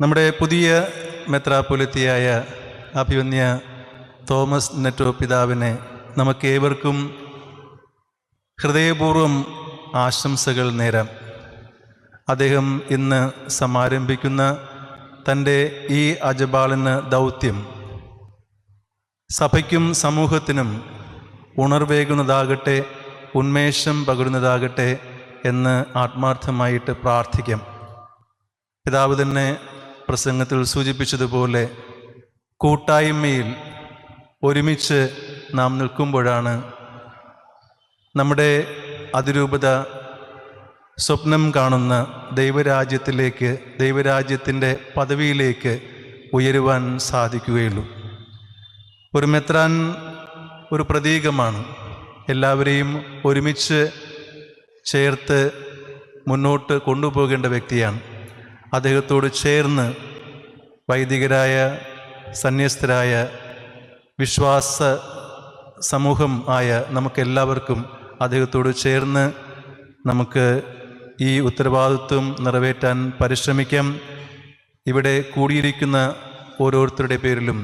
നമ്മുടെ പുതിയ മെത്രാപൊലിത്തിയായ അഭിവന്യ തോമസ് നെറ്റോ പിതാവിനെ നമുക്കേവർക്കും ഹൃദയപൂർവം ആശംസകൾ നേരാം. അദ്ദേഹം ഇന്ന് സമാരംഭിക്കുന്ന തന്റെ ഈ അജബാളിന് ദൗത്യം സഭയ്ക്കും സമൂഹത്തിനും ഉണർവേകുന്നതാകട്ടെ ഉന്മേഷം പകരുന്നതാകട്ടെ എന്ന് ആത്മാർത്ഥമായിട്ട് പ്രാർത്ഥിക്കാം. പിതാവ് തന്നെ പ്രസംഗത്തിൽ സൂചിപ്പിച്ചതുപോലെ കൂട്ടായ്മയിൽ ഒരുമിച്ച് നാം നിൽക്കുമ്പോഴാണ് നമ്മുടെ അതിരൂപത സ്വപ്നം കാണുന്ന ദൈവരാജ്യത്തിലേക്ക് ദൈവരാജ്യത്തിന്റെ പദവിയിലേക്ക് ഉയരുവാൻ സാധിക്കുകയുള്ളൂ. ഒരു മെത്രാൻ ഒരു പ്രതീകമാണ്. എല്ലാവരെയും ഒരുമിച്ച് ചേർത്ത് മുന്നോട്ട് കൊണ്ടുപോകേണ്ട വ്യക്തിയാണ്. അദ്ദേഹത്തോട് ചേർന്ന് വൈദികരായ സന്യസ്തരായ വിശ്വാസ സമൂഹം ആയ നമുക്കെല്ലാവർക്കും അദ്ദേഹത്തോട് ചേർന്ന് നമുക്ക് ഈ ഉത്തരവാദിത്വം നിറവേറ്റാൻ പരിശ്രമിക്കാം. ഇവിടെ കൂടിയിരിക്കുന്ന ഓരോരുത്തരുടെ പേരിലും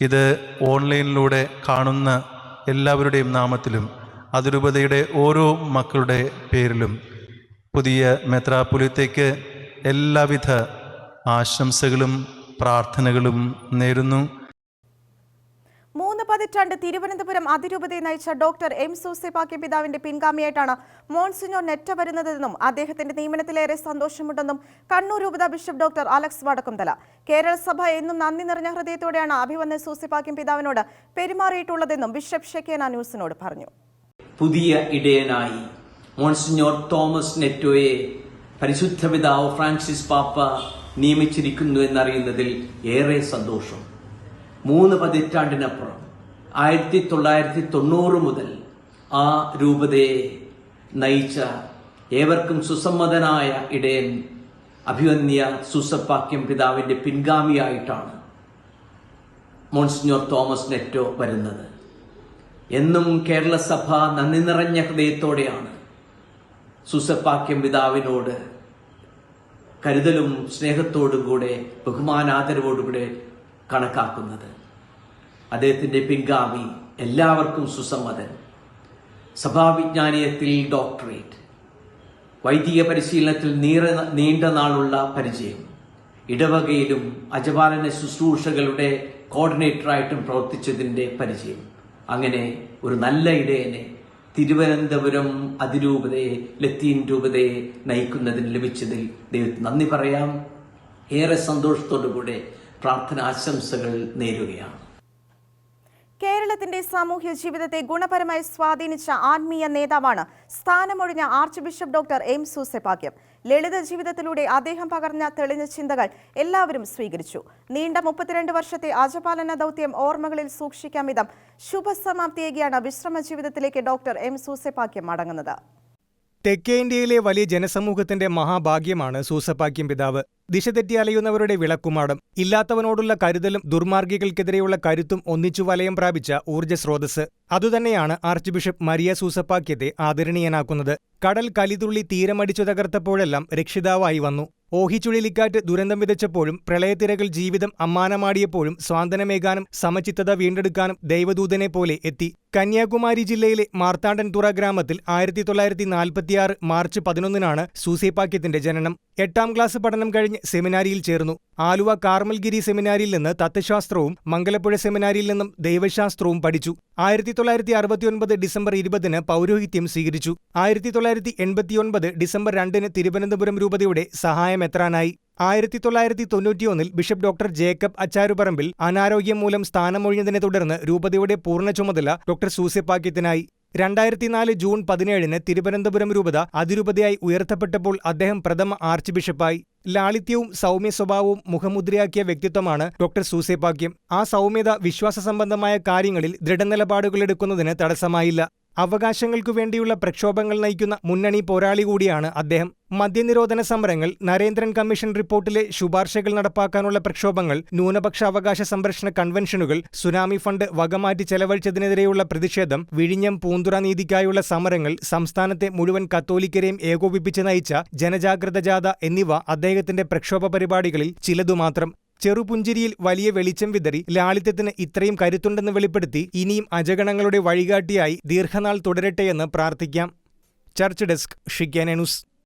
ഇത് ഓൺലൈനിലൂടെ കാണുന്ന എല്ലാവരുടെയും നാമത്തിലും അതിരൂപതയുടെ ഓരോ മക്കളുടെ പേരിലും പുതിയ മെത്രാപുലിത്തേക്ക് എല്ലാവിധ ആശംസകളും പ്രാർത്ഥനകളും നേരുന്നു. മൂന്ന് പതിറ്റാണ്ട് തിരുവനന്തപുരം അതിരൂപതയെ നയിച്ച ഡോക്ടർ എം സൂസെപാക്യ പിതാവിന്റെ പിൻഗാമിയായിട്ടാണ് മോൺസിനോ നെറ്റ വരുന്നതെന്നും അദ്ദേഹത്തിന്റെ നിയമനത്തിലേറെ സന്തോഷമുണ്ടെന്നും കണ്ണൂർ രൂപത bishop doctor Alex Vadakkumthala. Kerala സഭ എന്നും നന്ദി നിറഞ്ഞ ഹൃദയത്തോടെയാണ് അഭിവന്ദൻ സൂസെപാക്യം പിതാവിനോട് പെരുമാറിയിട്ടുള്ളതെന്നും ബിഷപ്പ് ഷെക്കേന ന്യൂസിനോട് പറഞ്ഞു. പുതിയ ഇടയനായി മോൺസിനോർ തോമസ് നെറ്റോയെ പരിശുദ്ധ പിതാവ് ഫ്രാൻസിസ് പാപ്പ നിയമിച്ചിരിക്കുന്നു എന്നറിയുന്നതിൽ ഏറെ സന്തോഷം. മൂന്ന് പതിറ്റാണ്ടിനപ്പുറം ആയിരത്തി തൊള്ളായിരത്തി തൊണ്ണൂറ് മുതൽ ആ രൂപതയെ നയിച്ച ഏവർക്കും സുസമ്മതനായ ഇടയൻ അഭിവന്യ സുസപ്പാക്യം പിതാവിന്റെ പിൻഗാമിയായിട്ടാണ് മോൺസിഞ്ഞോർ തോമസ് നെറ്റോ വരുന്നത്. എന്നും കേരള സഭ നന്ദി നിറഞ്ഞ ഹൃദയത്തോടെയാണ് സുസപ്പാക്യം പിതാവിനോട് കരുതലും സ്നേഹത്തോടും കൂടെ ബഹുമാനാദരവോടും കൂടെ കണക്കാക്കുന്നത്. അദ്ദേഹത്തിന്റെ പിൻഗാമി എല്ലാവർക്കും സുസമ്മതൻ. സഭാവിജ്ഞാനീയത്തിൽ ഡോക്ടറേറ്റ്. വൈദിക പരിശീലനത്തിൽ നീറ നീണ്ട നാളുള്ള പരിചയം. ഇടവകയിലും അജപാലന ശുശ്രൂഷകളുടെ കോർഡിനേറ്ററായിട്ടും പ്രവർത്തിച്ചതിന്റെ പരിചയം. അങ്ങനെ ഒരു നല്ല ഇടയനെ തിരുവനന്തപുരം അതിരൂപതയെ ലത്തീൻ രൂപതയെ നയിക്കുന്നതിന് ലഭിച്ചതിൽ ദൈവത്തിന് നന്ദി പറയാം. ഏറെ സന്തോഷത്തോടുകൂടെ പ്രാർത്ഥന ആശംസകൾ നേരുകയാണ്. കേരളത്തിന്റെ സാമൂഹ്യ ജീവിതത്തെ ഗുണപരമായി സ്വാധീനിച്ച ആത്മീയ നേതാവാണ് സ്ഥാനമൊഴിഞ്ഞ archbishop doctor M Soosapakiam ലളിത ജീവിതത്തിലൂടെ അദ്ദേഹം പകർന്ന തെളിഞ്ഞ ചിന്തകൾ എല്ലാവരും സ്വീകരിച്ചു. നീണ്ട മുപ്പത്തിരണ്ട് വർഷത്തെ ആജപാലന ദൗത്യം ഓർമ്മകളിൽ സൂക്ഷിക്കാം വിധം ശുഭസമാപ്തിയേകിയാണ് വിശ്രമ ജീവിതത്തിലേക്ക് ഡോക്ടർ എം സൂസെപാക്യം മടങ്ങുന്നത്. തെക്കേ ഇന്ത്യയിലെ വലിയ ജനസമൂഹത്തിന്റെ മഹാഭാഗ്യമാണ് സൂസപ്പാക്യം പിതാവ്. ദിശ തെറ്റിയലയുന്നവരുടെ വിളക്കുമാടും. ഇല്ലാത്തവനോടുള്ള കരുതലും ദുർമാർഗികൾക്കെതിരെയുള്ള കരുത്തും ഒന്നിച്ചു വലയം പ്രാപിച്ച ഊർജ സ്രോതസ് അതുതന്നെയാണ് ആർച്ച് ബിഷപ്പ് മരിയ സൂസപ്പാക്യത്തെ ആദരണീയനാക്കുന്നത്. കടൽ കലിതുള്ളി തീരമടിച്ചു തകർത്തപ്പോഴെല്ലാം രക്ഷിതാവായി വന്നു. ഓഹിച്ചുഴലിക്കാറ്റ് ദുരന്തം വിതച്ചപ്പോഴും പ്രളയത്തിരകൾ ജീവിതം അമ്മാനമാടിയപ്പോഴും സ്വാന്തനമേകാനും സമചിത്തത വീണ്ടെടുക്കാനും ദൈവദൂതനെ പോലെ എത്തി. കന്യാകുമാരി ജില്ലയിലെ മാർത്താണ്ഡൻതുറ ഗ്രാമത്തിൽ ആയിരത്തി തൊള്ളായിരത്തി നാൽപ്പത്തിയാറ് മാർച്ച് പതിനൊന്നിനാണ് സൂസേപ്പാക്യത്തിന്റെ ജനനം. എട്ടാം ക്ലാസ് പഠനം കഴിഞ്ഞ് സെമിനാരിയിൽ ചേർന്നു. ആലുവ കാർമൽഗിരി സെമിനാരിയിൽ നിന്ന് തത്വശാസ്ത്രവും മംഗലപ്പുഴ സെമിനാരിയിൽ നിന്നും ദൈവശാസ്ത്രവും പഠിച്ചു. ആയിരത്തി തൊള്ളായിരത്തി അറുപത്തിയൊൻപത് ഡിസംബർ ഇരുപതിന് പൗരോഹിത്യം സ്വീകരിച്ചു. ആയിരത്തി തൊള്ളായിരത്തി എൺപത്തിയൊൻപത് ഡിസംബർ രണ്ടിന് തിരുവനന്തപുരം രൂപതയുടെ സഹായമെത്രാനായി ആയിരത്തി തൊള്ളായിരത്തി തൊണ്ണൂറ്റിയൊന്നിൽ ബിഷപ്പ് ഡോക്ടർ ജേക്കബ് അച്ചാരുപറമ്പിൽ അനാരോഗ്യം മൂലം സ്ഥാനമൊഴിഞ്ഞതിനെ തുടർന്ന് രൂപതയുടെ പൂർണ ചുമതല ഡോക്ടർ സൂസ്യപ്പാക്യത്തിനായി രണ്ടായിരത്തിനാല് ജൂൺ പതിനേഴിന് തിരുവനന്തപുരം രൂപത അതിരൂപതയായി ഉയർത്തപ്പെട്ടപ്പോൾ അദ്ദേഹം പ്രഥമ ആർച്ച് ബിഷപ്പായി ലാളിത്യവും സൗമ്യ സ്വഭാവവും മുഖമുദ്രയാക്കിയ വ്യക്തിത്വമാണ് ഡോക്ടർ സൂസേപാക്യം ആ സൗമ്യത വിശ്വാസ സംബന്ധമായ കാര്യങ്ങളിൽ ദൃഢനിലപാടുകളെടുക്കുന്നതിന് തടസ്സമായില്ല. അവകാശങ്ങൾക്കു വേണ്ടിയുള്ള പ്രക്ഷോഭങ്ങൾ നയിക്കുന്ന മുന്നണി പോരാളി കൂടിയാണ് അദ്ദേഹം. മദ്യനിരോധന സമരങ്ങൾ നരേന്ദ്രൻ കമ്മീഷൻ റിപ്പോർട്ടിലെ ശുപാർശകൾ നടപ്പാക്കാനുള്ള പ്രക്ഷോഭങ്ങൾ ന്യൂനപക്ഷ അവകാശ സംരക്ഷണ കൺവെൻഷനുകൾ സുനാമി ഫണ്ട് വകമാറ്റി ചെലവഴിച്ചതിനെതിരെയുള്ള പ്രതിഷേധം വിഴിഞ്ഞം പൂന്തുറ നീതിക്കായുള്ള സമരങ്ങൾ സംസ്ഥാനത്തെ മുഴുവൻ കത്തോലിക്കരെയും ഏകോപിപ്പിച്ച് നയിച്ച ജനജാഗ്രത ജാഥ എന്നിവ അദ്ദേഹത്തിന്റെ പ്രക്ഷോഭ പരിപാടികളിൽ ചിലതുമാത്രം ചെറുപുഞ്ചിരിയിൽ വലിയ വെളിച്ചം വിതറി ലാളിത്യത്തിന് ഇത്രയും കരുത്തുണ്ടെന്ന് വെളിപ്പെടുത്തി ഇനിയും അജഗണങ്ങളുടെ വഴികാട്ടിയായി ദീർഘനാൾ തുടരട്ടെയെന്ന് പ്രാർത്ഥിക്കാം. Church desk ഷിക്കാനൂസ്